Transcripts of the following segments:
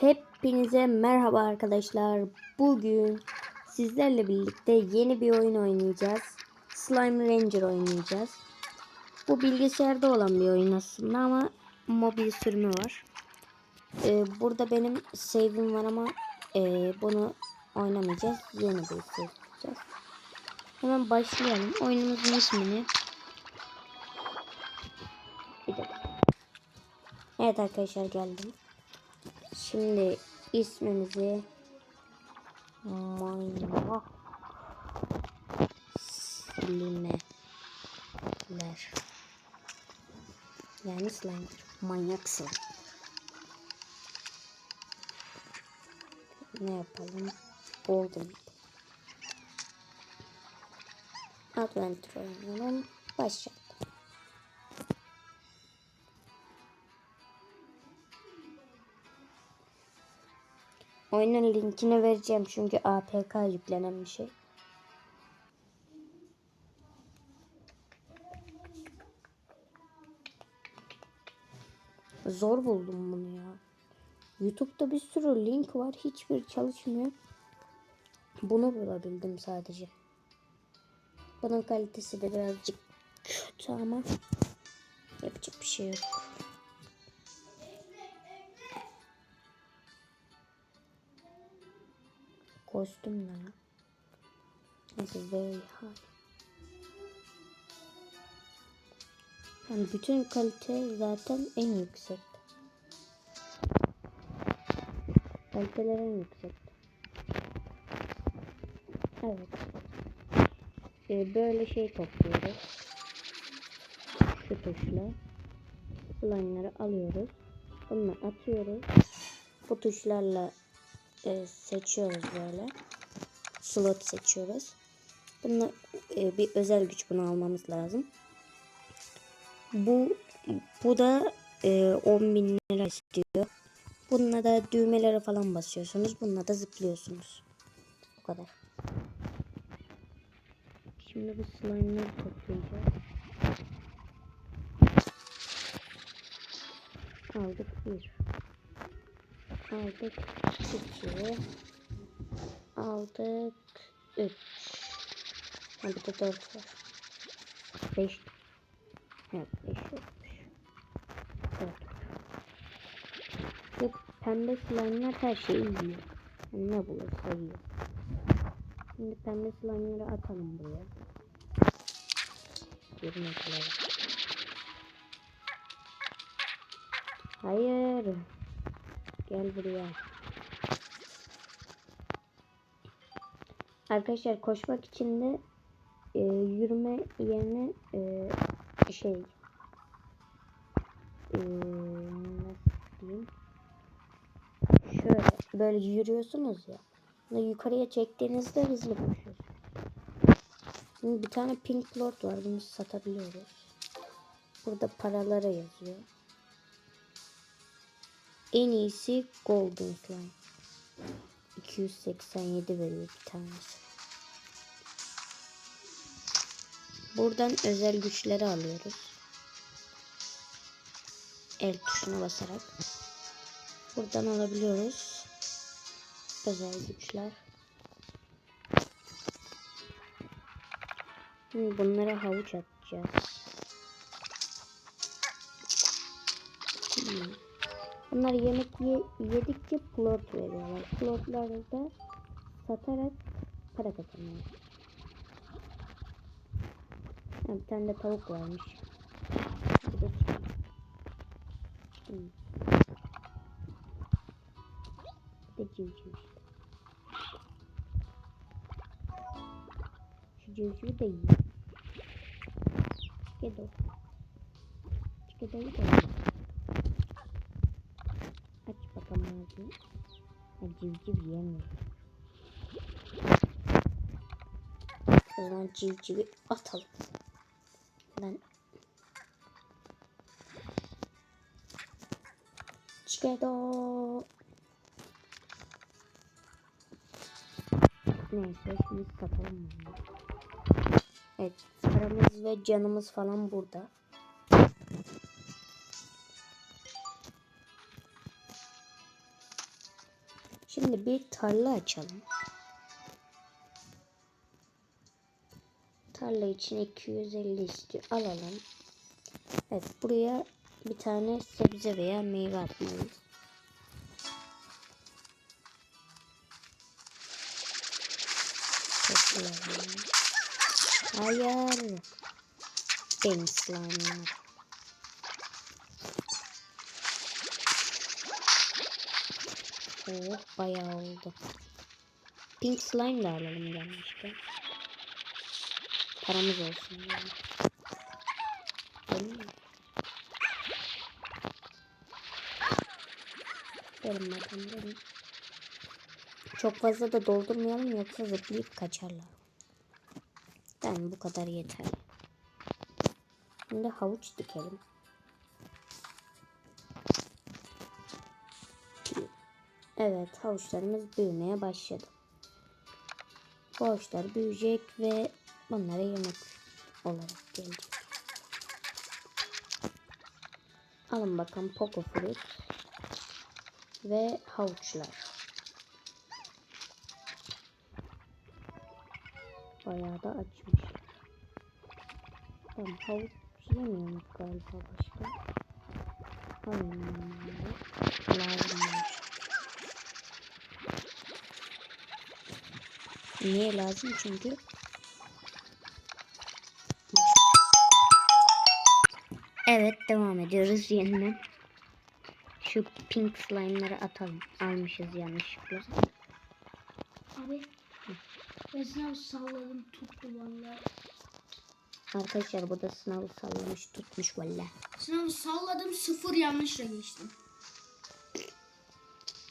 Hepinize merhaba arkadaşlar. Bugün sizlerle birlikte yeni bir oyun oynayacağız. Slime Ranger oynayacağız. Bu bilgisayarda olan bir oyun aslında ama mobil sürümü var. Ee, burada benim save'im var ama e, bunu oynamayacağız. Yeni bir save yapacağız. Hemen başlayalım. Oyunumuzun ismini bir dakika. Evet arkadaşlar geldim. Şimdi ismimizi manyak slimeler. Yani slime. Manyak slime. Ne yapalım? Golden adventure oynayalım. Başlayalım Oyunun linkini vereceğim çünkü APK yüklenen bir şey. Zor buldum bunu ya. YouTube'da bir sürü link var. Hiçbir çalışmıyor. Bunu bulabildim sadece. Bunun kalitesi de birazcık kötü ama yapacak bir şey yok. Kostüm ne? İs very high. Yani bütün kalite zaten en yüksek. Kaliteler en yüksek. Evet. Ee, böyle şey topluyoruz. Şu tuşla. Slime'ları alıyoruz. Bunu atıyoruz. Bu tuşlarla e, seçiyoruz böyle. Slot seçiyoruz. Bunu e, bir özel güç bunu almamız lazım. Bu bu da e, 10 bin lira istiyor. Bununla da düğmelere falan basıyorsunuz. Bununla da zıplıyorsunuz. Bu kadar. Şimdi bu slime'ları toplayacağız. Aldık bir. Aldık iki. Aldık üç. Ha bir de dört var. Beş. Evet beş yokmuş. Dört. Bu pembe slime'lar her şeyi yiyor. Yani ne bulursa yiyor. Şimdi pembe slime'ları atalım buraya. Yerine koyalım. Hayır. Gel buraya. Arkadaşlar koşmak için de e, yürüme yerine e, şey e, nasıl diyeyim şöyle böyle yürüyorsunuz ya bunu yukarıya çektiğinizde hızlı koşuyorsunuz. Şimdi bir tane pink lord var bunu satabiliyoruz. Burada paralara yazıyor. En iyisi golden slime. 287 veriyor bir tanesi. Buradan özel güçleri alıyoruz. El tuşuna basarak. Buradan alabiliyoruz. Özel güçler. Şimdi bunlara havuç atacağız. Bunlar yemek ye yedikçe plot veriyorlar. Plotları da satarak para kazanıyor. Ha, bir tane de tavuk varmış. Bir de. Hmm. Bir de civciv işte. Şu civcivi de yiyor. Çikedo. Çikedo'yu da yiyor. Aç bakalım ağzını. Ha, civciv yemiyor. O zaman civcivi atalım. Ben Çikedo. Neyse şimdi satalım. Evet paramız ve canımız falan burada. Şimdi bir tarla açalım. Tarla için 250 istiyor. Alalım. Evet buraya bir tane sebze veya meyve atmalıyız. Hayır. Benim slime'ım. Oh bayağı oldu. Pink slime de alalım gelmişken. Paramız olsun yani. Değil mi? Gelin bakalım gelin. Çok fazla da doldurmayalım yoksa zıplayıp kaçarlar. Ben bu kadar yeter. Şimdi havuç dikelim. Evet havuçlarımız büyümeye başladı. Bu havuçlar büyüyecek ve bunlara yemek olarak gelecek. Alın bakalım poco fruit ve havuçlar. Bayağı da açmış. Tamam havuç yemiyormuş galiba başka. Ben bunları. Niye lazım? Çünkü Evet devam ediyoruz yeniden. Şu pink slime'ları atalım. Almışız yanlışlıkla. Abi ben sınav salladım tuttu valla. Arkadaşlar bu da sınavı sallamış tutmuş valla. Sınavı salladım sıfır yanlışla geçtim.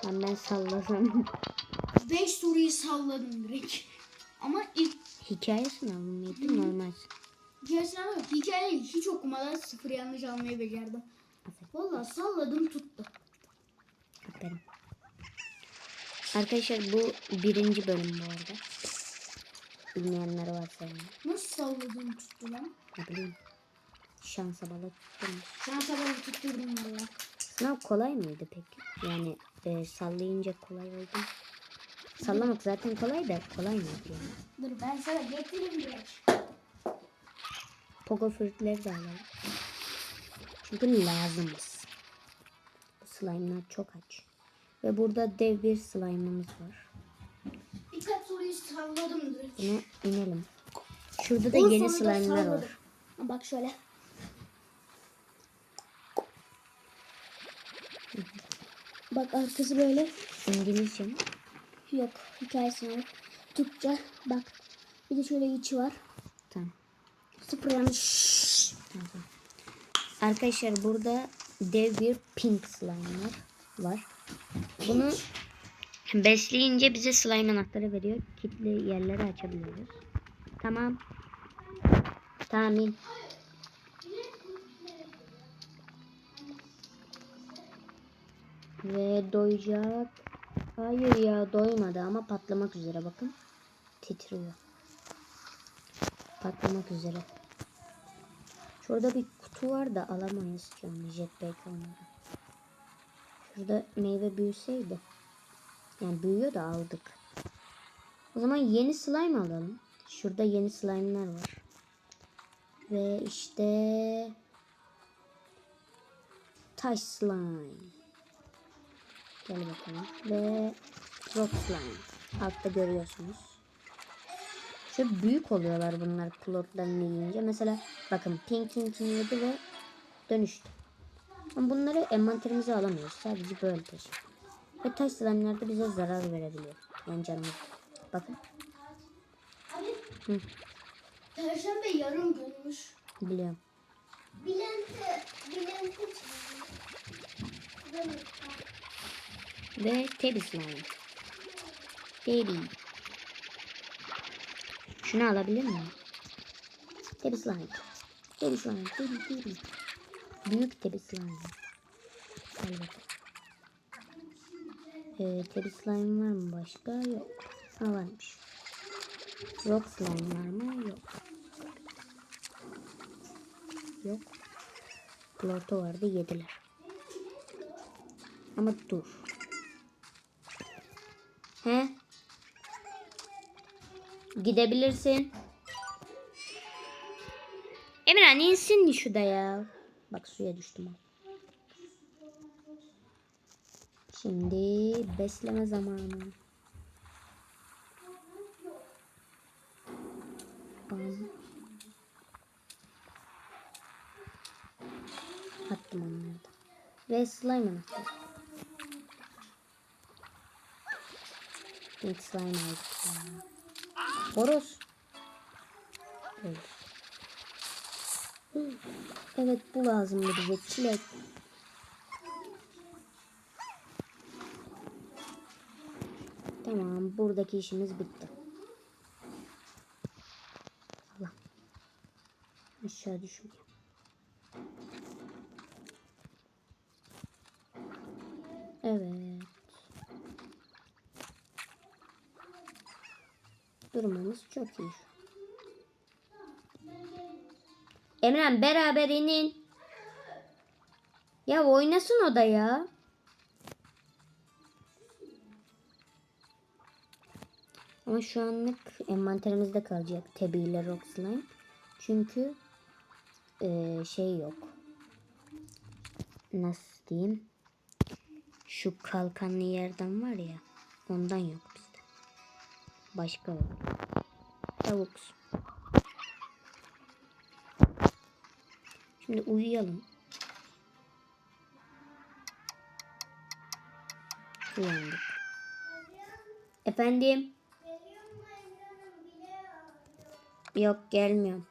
Ben ben salladım. 5 soruyu salladım direkt. Ama ilk Hikaye sınavı mıydı normal? diğer sınavda hikayeyi hiç okumadan sıfır yanlış almayı becerdim. Valla salladım tuttu. Aferin. Arkadaşlar bu birinci bölüm bu arada. Bilmeyenler varsa yani. Nasıl salladım tuttu lan? Ne bileyim. Şansa bala tuttum. Şansa bana tutturdum valla. Sınav kolay mıydı peki? Yani e, sallayınca kolay oldu mu? Sallamak zaten kolay da kolay mıydı yani? Dur ben sana getireyim direkt. Pogo fruitleri de alalım. Çünkü lazımız. Bu slime'lar çok aç. Ve burada dev bir slime'ımız var. Birkaç soruyu salladım direkt. Buna inelim. Şurada da On yeni slime'lar var. Bak şöyle. Bak arkası böyle. İngilizce mi? Yok hikayesi var. Türkçe bak. Bir de şöyle içi var. Tamam. Sıfır yanlış. Arkadaşlar burada dev bir pink slime'lar var. Bunu besleyince bize slime anahtarı veriyor. Kilitli yerleri açabiliyoruz. Tamam. Tamam. Ve doyacak. Hayır ya doymadı ama patlamak üzere bakın. Titriyor. Patlamak üzere. Şurada bir kutu var da alamayız şu an jetpack olmadan. Şurada meyve büyüseydi. Yani büyüyor da aldık. O zaman yeni slime alalım. Şurada yeni slime'lar var. Ve işte taş slime. Gel bakalım. Ve rock slime. Altta görüyorsunuz. Şu büyük oluyorlar bunlar plotlarını yiyince. Mesela bakın Pink'inkini yedi ve dönüştü. Ama bunları envanterimize alamıyoruz. Sadece böyle taşıyor. Ve taş slime'lar da bize zarar verebiliyor. Yani canımız. Bakın Hı. Perşembe yarım günmüş. biliyorum. Bilente, bilente Ve tabi slime. Baby. Şunu alabilir miyim? Tabi slime. Tabi slime. Tabi tabi. Büyük tabi slime. Bakalım. Ee, tabi slime var mı başka? Yok. Ha varmış. Rock slime var mı? Yok. Yok. Plorto vardı yediler. Ama dur. He? Gidebilirsin. Emirhan insin şurada ya. Bak suya düştüm. Şimdi besleme zamanı. Bam. Attım onları da. Ve slime attım. Pink slime aldık ya. Horoz. Evet. Evet bu lazımdı bize çilek. Tamam buradaki işimiz bitti. Allah. Aşağı düşmeyeyim. Evet. Durumumuz çok iyi. Emren beraber inin. Ya oynasın o da ya. Ama şu anlık envanterimizde kalacak Tebi ile Rock Slime. Çünkü eee, şey yok. Nasıl diyeyim? Şu kalkanlı yerden var ya. Ondan yok bizde. Başka yok. Tavuk. Şimdi uyuyalım. Uyandık. Efendim? Yok gelmiyorum.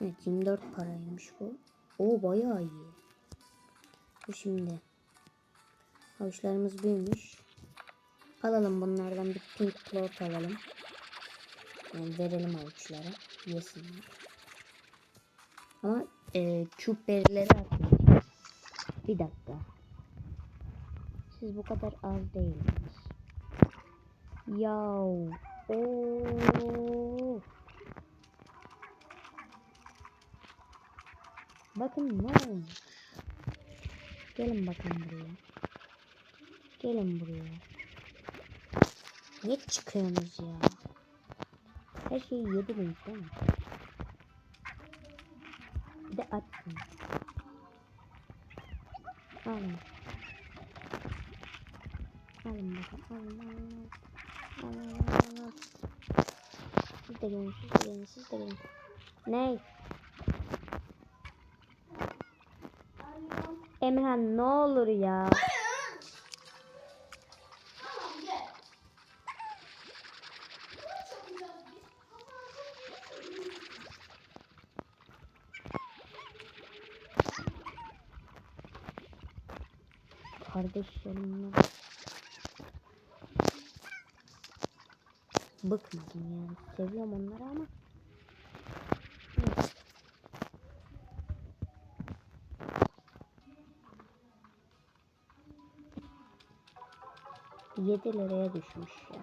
Evet 24 paraymış bu. Oo bayağı iyi. Bu şimdi. Havuçlarımız büyümüş. Alalım bunlardan bir pink plot alalım. Yani verelim havuçlara. Yesinler. Ama e, çup berileri atmayacağız. Bir dakika. Siz bu kadar az değilsiniz. Yav. Oo. Bakın ne olmuş. Gelin bakın buraya. Gelin buraya. Niye çıkıyorsunuz ya? Her şeyi yediniz değil mi? Bir de açsın. Alın. Alın bakalım. Alın alın alın. Alın alın alın. Siz de gelin siz de gelin siz de gelin. Ney? Emirhan ne olur ya. Kardeşlerimle bıkmadım yani. Seviyorum onları ama. Yedi liraya düşmüş ya.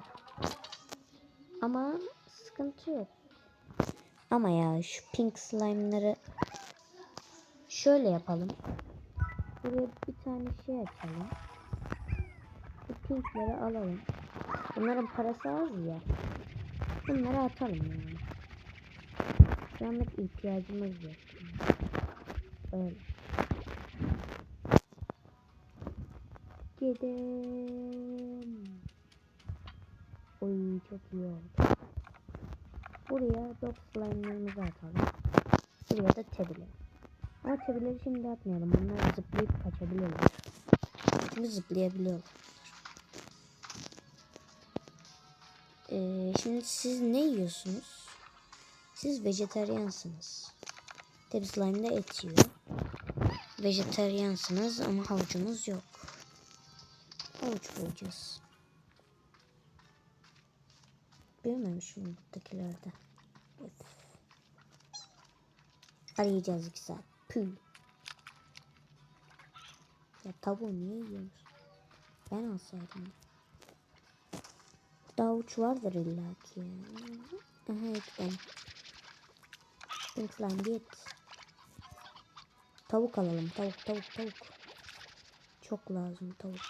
Ama sıkıntı yok. Ama ya şu pink slime'ları şöyle yapalım. Buraya bir tane şey açalım. Bu pinkleri alalım. Bunların parası az ya. Bunları atalım yani. Şu ihtiyacımız yok. Öyle. Gidelim. Oy çok iyi oldu. Buraya dog slime'larımızı atalım. Buraya da tebileri. Ama tebileri şimdi atmayalım. Onlar zıplayıp kaçabiliyorlar. Şimdi zıplayabiliyorlar. Ee, şimdi siz ne yiyorsunuz? Siz vejetaryansınız. Tabi slime de et yiyor. Vejetaryansınız ama havucumuz yok. Havuç bulacağız. Büyümemiş mi buradakilerde? Arayacağız iki saat. Püh. Ya tavuğu niye yiyoruz? Ben alsaydım. Davuç vardır illa ki. ya. Aha et ben. Pink slime git. Tavuk alalım. Tavuk tavuk tavuk. Çok lazım tavuk.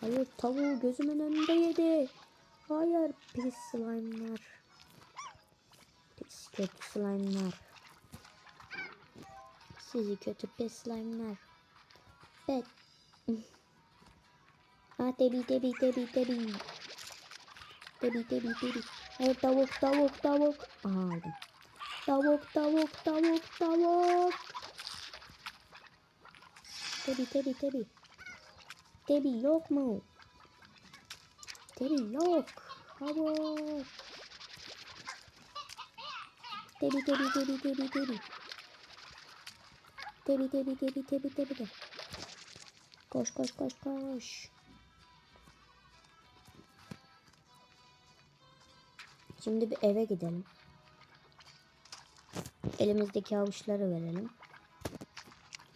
Hayır tavuğu gözümün önünde yedi. Hayır pis slime'lar. Pis kötü slime'lar. Sizi kötü pis slime'lar. Bet. Ah debi debi debi debi. Debi debi debi. Hayır tavuk tavuk tavuk. Aha aldım. Tavuk tavuk tavuk tavuk. Debi debi debi. Debi yok mu? Debi yok. Tavuk. Debi debi debi debi debi. Debi debi debi debi debi de. Koş koş koş koş. Şimdi bir eve gidelim. Elimizdeki avuçları verelim.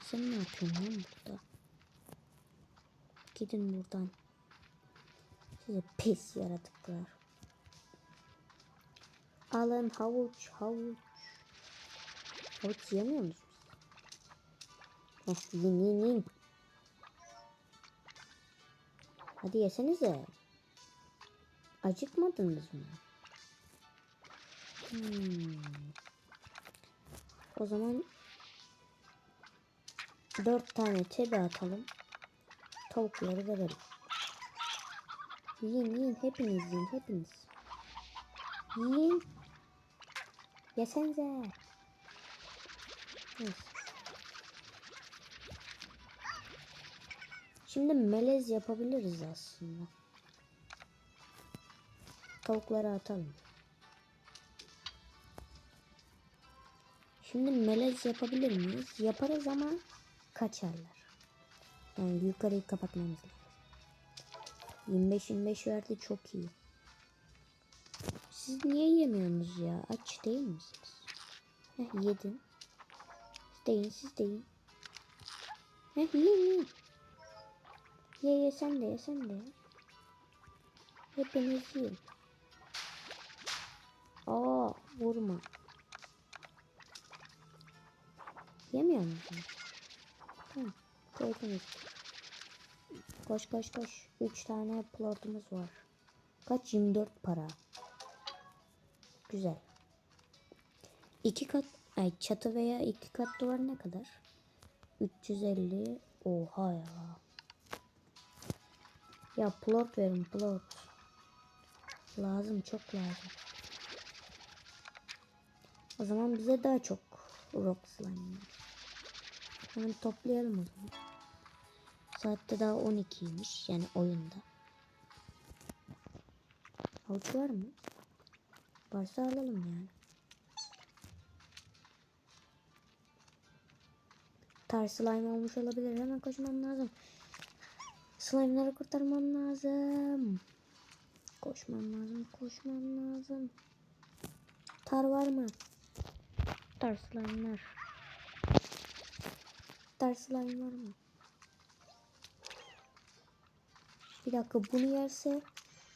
Sen ne yapıyorsun lan burada? Gidin buradan. Size pis yaratıklar. Alın havuç havuç. Havuç yemiyor musunuz? Heh, yiyin yiyin yiyin. Hadi yesenize. Acıkmadınız mı? Hmm. O zaman dört tane tebe atalım. Tavukları verelim. Yiyin yiyin hepiniz yiyin hepiniz. Yiyin. Yesenize. Neyse. Şimdi melez yapabiliriz aslında. Tavukları atalım. Şimdi melez yapabilir miyiz? Yaparız ama kaçarlar. Yani yukarıyı kapatmamız lazım. 25-25 verdi çok iyi. Siz niye yemiyorsunuz ya? Aç değil misiniz? Heh yedin. Siz de yiyin siz de yiyin. Heh yiyin yiyin. Ye ye sen de ye sen de. Hepiniz yiyin. Aa vurma. Yemiyor musun? Tamam. Koydunuz. Koş koş koş. 3 tane plotumuz var. Kaç? 24 para. Güzel. İki kat ay çatı veya iki kat duvar ne kadar? 350. Oha ya. Ya plot verin plot. Lazım çok lazım. O zaman bize daha çok rock slime. Hemen toplayalım o zaman. Saatte daha 12'ymiş yani oyunda. Avuç var mı? Varsa alalım yani. Tar slime olmuş olabilir. Hemen koşmam lazım. Slime'ları kurtarmam lazım. Koşmam lazım. Koşmam lazım. Tar var mı? Tar slime'lar. Tar slime var mı? Bir dakika bunu yerse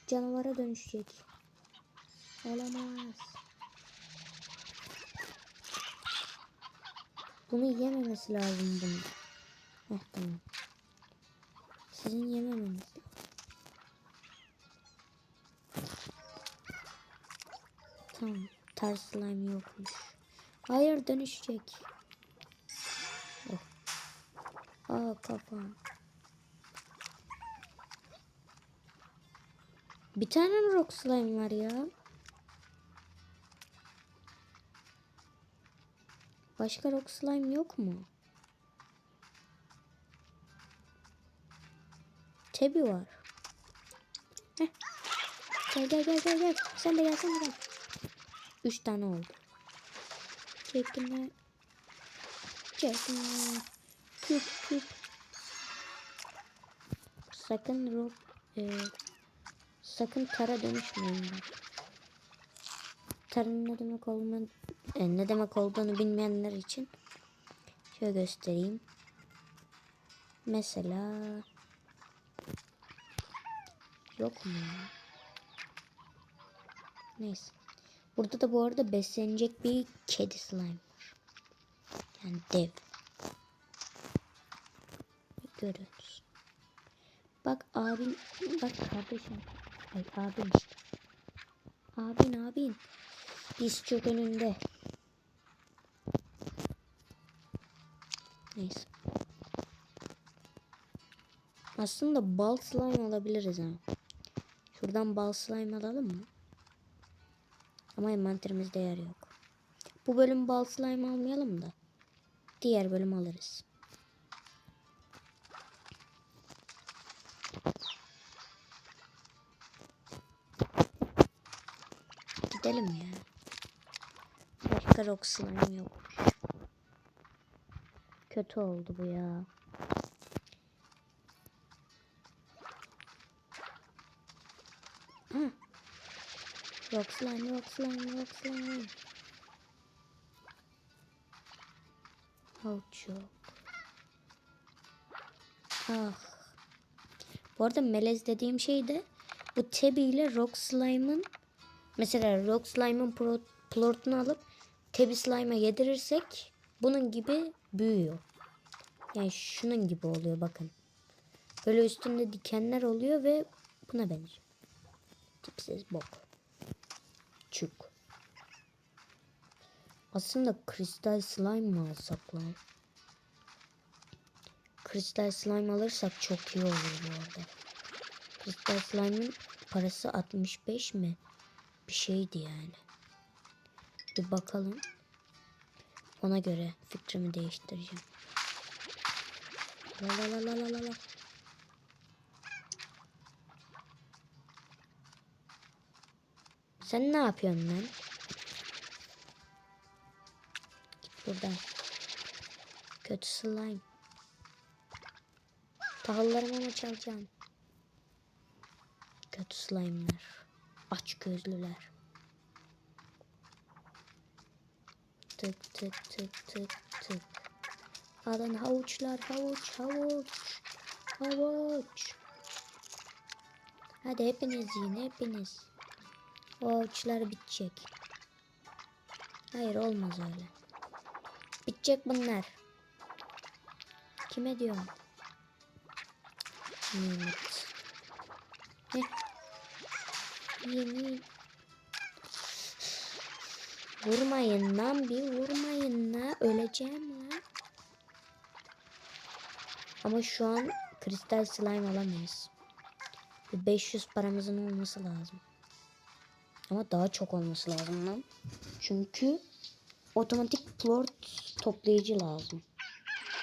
canavara dönüşecek. Olamaz. Bunu yememesi lazım bunu. Heh tamam. Sizin yememeniz. Tamam. Ters slime yokmuş. Hayır dönüşecek. Oh. Aa kafam. Bir tane mi rock slime var ya? Başka rock slime yok mu? Tebi var. Heh. Gel gel gel gel. Sen de gel sen de gel. Üç tane oldu. Çekme. Çekme. Küp küp. Sakın rock e, sakın tara dönüşmeyin. Tarın ne demek olduğunu e, ne demek olduğunu bilmeyenler için şöyle göstereyim. Mesela yok mu? ya? Neyse. Burada da bu arada beslenecek bir kedi slime var. Yani dev. Görüyoruz. Bak abin. Bak kardeşim. Ay abin işte. Abin abin. Diz çok önünde. Neyse. Aslında bal slime alabiliriz ha. Şuradan bal slime alalım mı? Ama envanterimizde yer yok. Bu bölüm bal slime almayalım da. Diğer bölüm alırız. Gidelim ya. Başka rock slime yokmuş. Kötü oldu bu ya. Ha. Rock slime, rock slime, rock slime. Havuç yok. Ah. Bu arada melez dediğim şey de bu Tebi ile Rock Slime'ın mesela Rock Slime'ın plortunu alıp Tebi Slime'a yedirirsek bunun gibi büyüyor. Yani şunun gibi oluyor bakın. Böyle üstünde dikenler oluyor ve buna benziyor. Tipsiz bok. Çuk. Aslında kristal slime mı alsak lan? Kristal slime alırsak çok iyi olur bu arada. Kristal slime'ın parası 65 mi? Bir şeydi yani. Bir bakalım. Ona göre fikrimi değiştireceğim. La la la la la la Sen ne yapıyorsun lan? Git buradan. Kötü slime. Tahıllarımı mı çalacaksın? Kötü slime'lar. Aç gözlüler. Tık tık tık tık tık. Alın havuçlar havuç havuç. Havuç. Hadi hepiniz yiyin hepiniz. O havuçlar bitecek. Hayır olmaz öyle. Bitecek bunlar. Kime diyorum? Nimet. Heh. Yeni. Vurmayın lan bir vurmayın lan. Öleceğim lan. Ama şu an kristal slime alamayız. Bir 500 paramızın olması lazım. Ama daha çok olması lazım lan. Çünkü otomatik plort toplayıcı lazım.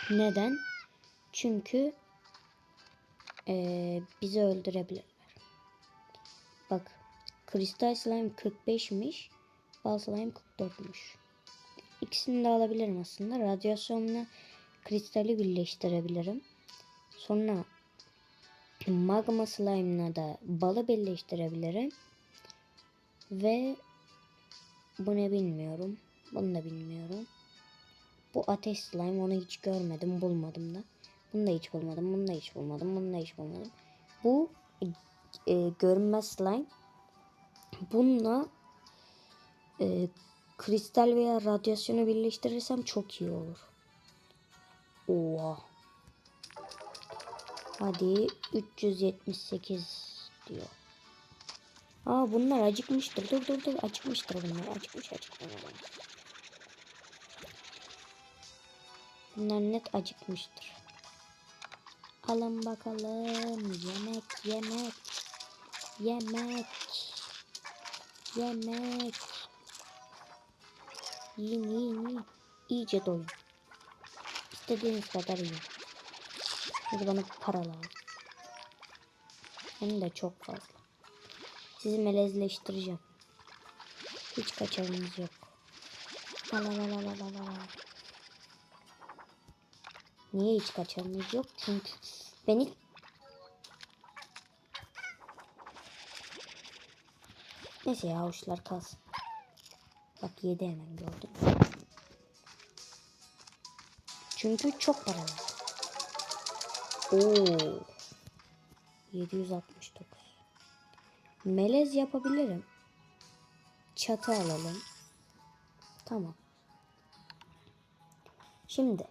Neden? Çünkü eee, bizi öldürebilirler. Bak kristal slime 45'miş. Bal slime 44'müş. İkisini de alabilirim aslında. Radyasyonla kristali birleştirebilirim. Sonra magma slime'la da balı birleştirebilirim. Ve bu ne bilmiyorum. Bunu da bilmiyorum. Bu ateş slime onu hiç görmedim bulmadım da. Bunu da hiç bulmadım. Bunu da hiç bulmadım. Bunu da hiç bulmadım. Bu e, görünmez slime. Bununla e, kristal veya radyasyonu birleştirirsem çok iyi olur. Oha. Hadi 378 diyor. Aa bunlar acıkmıştır. Dur dur dur acıkmıştır bunlar. Acıkmış acıkmış. Bunlar net acıkmıştır. Alın bakalım. Yemek yemek. Yemek. Yemek. Yiyin yiyin yiyin. İyice doyun. İstediğiniz kadar yiyin. Şimdi bana para lazım. Hem de çok fazla. Sizi melezleştireceğim. Hiç kaçarınız yok. Al al al al al al al. Niye hiç kaçarınız yok? Çünkü beni Neyse ya avuçlar kalsın. Bak yedi hemen gördün. mü? Çünkü çok para var. Oo. 769. Melez yapabilirim. Çatı alalım. Tamam. Şimdi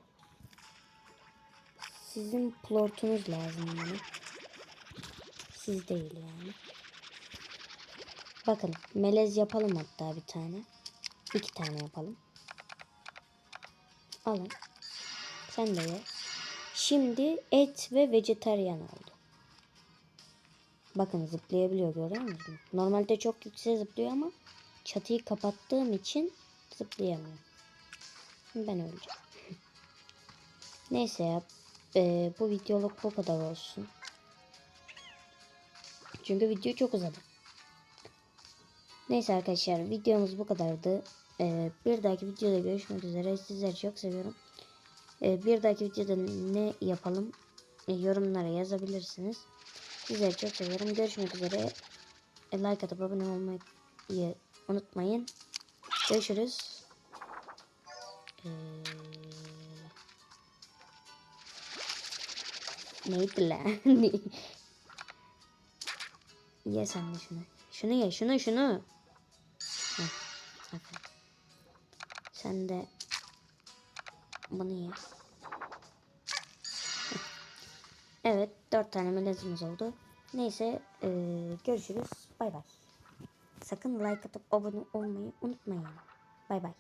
sizin plortunuz lazım bana. Siz değil yani. Bakın melez yapalım hatta bir tane. İki tane yapalım. Alın. Sen de ye. Şimdi et ve vejetaryen oldu. Bakın zıplayabiliyor görüyor musunuz? Normalde çok yüksek zıplıyor ama çatıyı kapattığım için zıplayamıyor. Ben öleceğim. Neyse ya. eee, bu videoluk bu kadar olsun. Çünkü video çok uzadı. Neyse arkadaşlar videomuz bu kadardı. Eee, bir dahaki videoda görüşmek üzere. Sizleri çok seviyorum. Eee, bir dahaki videoda ne yapalım e, yorumlara yazabilirsiniz. Sizleri çok seviyorum. Görüşmek üzere. E, like atıp abone olmayı unutmayın. Görüşürüz. Eee, neydi lan? ye sen de şunu. Şunu ye şunu şunu. Heh. Sen de bunu ye. Evet dört tane melezimiz oldu. Neyse eee, görüşürüz. Bay bay. Sakın like atıp abone olmayı unutmayın. Bay bay.